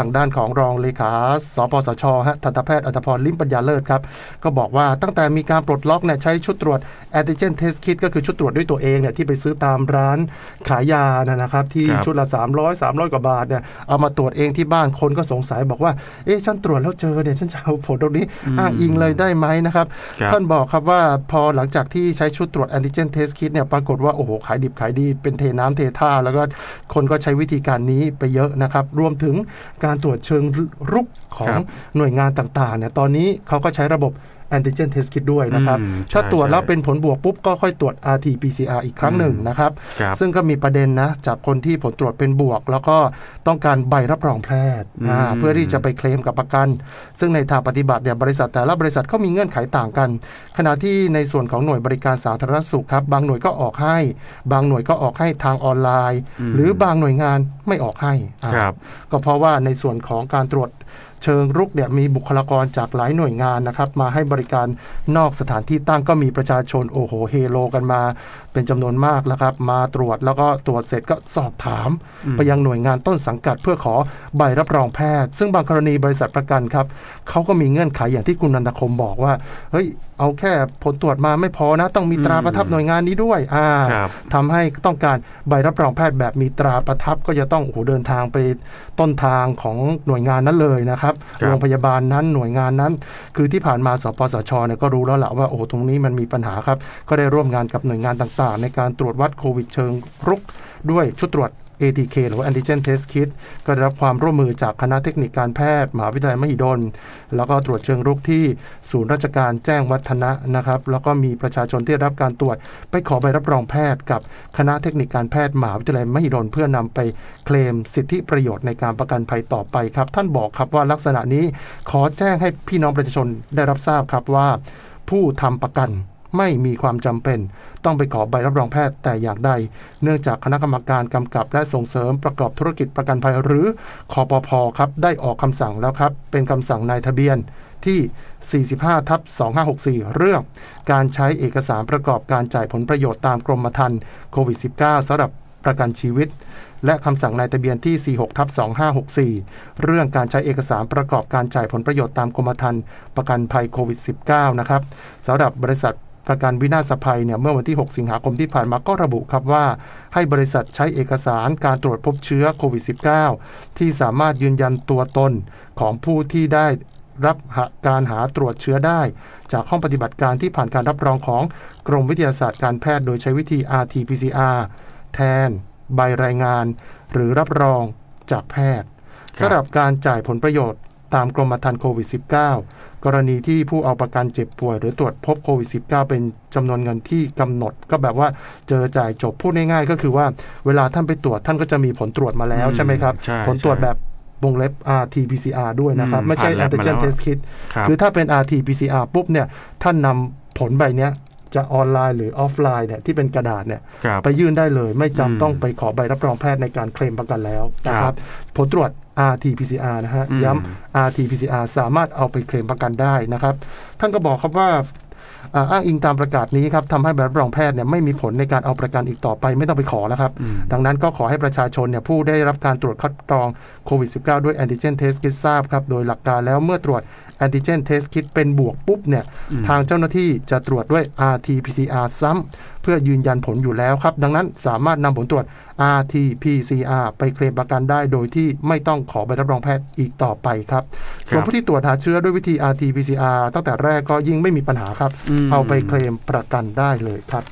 ทางด้านของรองเลขาสปสชฮะทันตแพทย์อัตพรลิมปัญญาเลิศครับ ก็บอกว่าตั้งแต่มีการปลดล็อกเนี่ยใช้ชุดตรวจแอนติเจนเทสคิดก็คือชุดตรวจด้วยตัวเองเนี่ยที่ไปซื้อตามร้านขายยานะนะครับ ที่ครับชุดละ 300 300 กว่าบาทเนี่ยเอามาตรวจเองที่บ้านคนก็สงสัยบอกว่า เอ๊ะฉันตรวจแล้วเจอเนี่ยฉันจะเอาผลตรงนี้อ้างอิงเลยได้ไหมนะครับครับท่านบอกครับว่าพอหลังจากที่ใช้ชุดตรวจแอนติเจนเทสคิดเนี่ยปรากฏว่าโอ้โหขายดิบขายดีเป็นเทน้ำเทท่า แล้วก็คนก็ใช้วิธีการนี้ไปเยอะนะครับรวมถึงการตรวจเชิงรุกของครับหน่วยงานต่างๆเนี่ยตอนนี้เขาก็ใช้ระบบ แอนติเจนเทสคิดด้วยนะครับอืมถ้าใช่ตรวจแล้วใช่เป็นผลบวกปุ๊บก็ค่อยตรวจ rt pcr อีกครั้งหนึ่งนะครับครับ ซึ่งก็มีประเด็นนะ จากคนที่ผลตรวจเป็นบวก แล้วก็ต้องการใบรับรองแพทย์อ่าอืมเพื่อที่จะไปเคลมกับประกัน ซึ่งในทางปฏิบัติเนี่ยบริษัทแต่ละบริษัทก็มีเงื่อนไขต่างกัน ขณะที่ในส่วนของหน่วยบริการสาธารณสุขครับบางหน่วยก็ออกให้ บางหน่วยก็ออกให้ทางออนไลน์อืมหรือบางหน่วยงานไม่ออกให้อ่าครับก็เพราะว่าในส่วนของการตรวจเชิงรุกเนี่ยมีบุคลากรจากหลายหน่วยงานนะครับมาให้บริการนอกสถานที่ตั้งก็มีประชาชนโอ้โหเฮโลกันมา เป็นจำนวนมากแล้วครับมาตรวจแล้วก็ตรวจเสร็จก็สอบถามอืมไปยังหน่วยงานต้นสังกัดเพื่อขอใบรับรองแพทย์ ซึ่งบางกรณีบริษัทประกันครับเขาก็มีเงื่อนไขอย่างที่คุณนันทคมบอกว่าเฮ้ยเอาแค่ผลตรวจมาไม่พอนะ ต้องมีตราประทับหน่วยงานนี้ด้วยอ่าครับทำให้ต้องการใบรับรองแพทย์แบบมีตราประทับก็จะต้องโอ้โหเดินทางไปต้นทางของหน่วยงานนั้นเลยนะครับครับโรงพยาบาลนั้นหน่วยงานนั้น คือที่ผ่านมาสปสชเนี่ยก็รู้แล้วแหละว่าโอ้โหตรงนี้มันมีปัญหาครับ ก็ได้ร่วมงานกับหน่วยงานต่างๆ ในการตรวจวัดโควิดเชิงรุกด้วยชุดตรวจ ATK หรือว่า Antigen Test Kit ก็ได้รับความร่วมมือจากคณะเทคนิคการแพทย์มหาวิทยาลัยมหิดล แล้วก็ตรวจเชิงรุกที่ศูนย์ราชการแจ้งวัฒนะนะครับ แล้วก็มีประชาชนที่ได้รับการตรวจ ไปขอใบรับรองแพทย์กับคณะเทคนิคการแพทย์มหาวิทยาลัยมหิดล เพื่อนำไปเคลมสิทธิประโยชน์ในการประกันภัยต่อไปครับ ท่านบอกครับว่าลักษณะนี้ขอแจ้งให้พี่น้องประชาชนได้รับทราบครับว่า ผู้ทำประกัน ไม่มีความจำเป็น ต้องไปขอใบรับรองแพทย์แต่อย่างใด เนื่องจากคณะกรรมการกำกับและส่งเสริมประกอบธุรกิจประกันภัยหรือคอปพครับได้ออกคำสั่งแล้วครับ เป็นคำสั่งนายทะเบียนที่ 45 ทับ 2564 เรื่อง การใช้เอกสารประกอบการจ่ายผลประโยชน์ตามกรมธรรม์โควิด -19 สำหรับประกันชีวิต และคำสั่งนายทะเบียนที่ 46ทับ2564 เรื่องการใช้เอกสารประกอบการจ่ายผลประโยชน์ตามกรมธรรม์ประกันภัยโควิด -19 นะครับสำหรับบริษัท ประกันวินาศภัยเนี่ยเมื่อวันที่ 6 สิงหาคมที่ผ่านมาก็ระบุครับว่า ให้บริษัทใช้เอกสารการตรวจพบเชื้อโควิด -19 ที่สามารถยืนยันตัวตนของผู้ที่ได้รับการหาตรวจเชื้อได้ จากห้องปฏิบัติการที่ผ่านการรับรองของกรมวิทยาศาสตร์การแพทย์โดยใช้วิธี RT-PCR แทน ใบรายงาน หรือรับรองจากแพทย์สำหรับการจ่ายผลประโยชน์ ตามกรมธรรม์โควิด -19 กรณีที่ผู้เอาประกันเจ็บป่วย หรือตรวจพบโควิด -19 เป็นจำนวนเงินที่กำหนด ก็แบบว่าเจอจ่ายจบพูดง่ายๆ ก็คือว่าเวลาท่านไปตรวจท่านก็จะมีผลตรวจมาแล้วอืมใช่ไหมครับใช่ผลตรวจใช่แบบวงเล็บ RT-PCR ด้วยนะครับอืมไม่ใช่ผ่าน lab มา antigen แล้ว test kit ครับคือถ้าเป็น RT-PCR ปุ๊บเนี่ยท่านนำผลใบเนี้ยจะออนไลน์หรือออฟไลน์เนี่ยที่เป็นกระดาษเนี่ยครับไปยื่นได้เลย ไม่จำอืมต้องไปขอใบรับรองแพทย์ในการเคลมประกันแล้วนะคครัรับบผลตรวจ RT-PCR นะฮะอืมย้ำ RT-PCR สามารถเอาไปเคลมประกันได้นะครับ ท่านก็บอกครับว่าอ่าอ้างอิงตามประกาศนี้ครับทำให้ใบรับรองแพทย์เนี่ยไม่มีผลในการเอาประกันอีกต่อไปไม่ต้องไปขอแล้วครับอืมดังนั้นก็ขอให้ประชาชนเนี่ยผู้ได้รับการตรวจคัดกรองโควิด -19 ด้วยแอนติเจนเทสคิดทราบครับ โดยหลักการแล้วเมื่อตรวจแอนติเจนเทสคิดเป็นบวกปุ๊บเนี่ยอืมทางเจ้าหน้าที่จะตรวจด้วย RT-PCR ซ้ำ เพื่อยืนยันผลอยู่แล้วครับ ดังนั้นสามารถนำผลตรวจ RT-PCR ไปเคลมประกันได้โดยที่ไม่ต้องขอใบรับรองแพทย์อีกต่อไปครับ ส่วนผู้ที่ตรวจหาเชื้อด้วยวิธี RT-PCR ตั้งแต่แรกก็ยิ่งไม่มีปัญหาครับอืมเอาไปเคลมประกันได้เลยครับ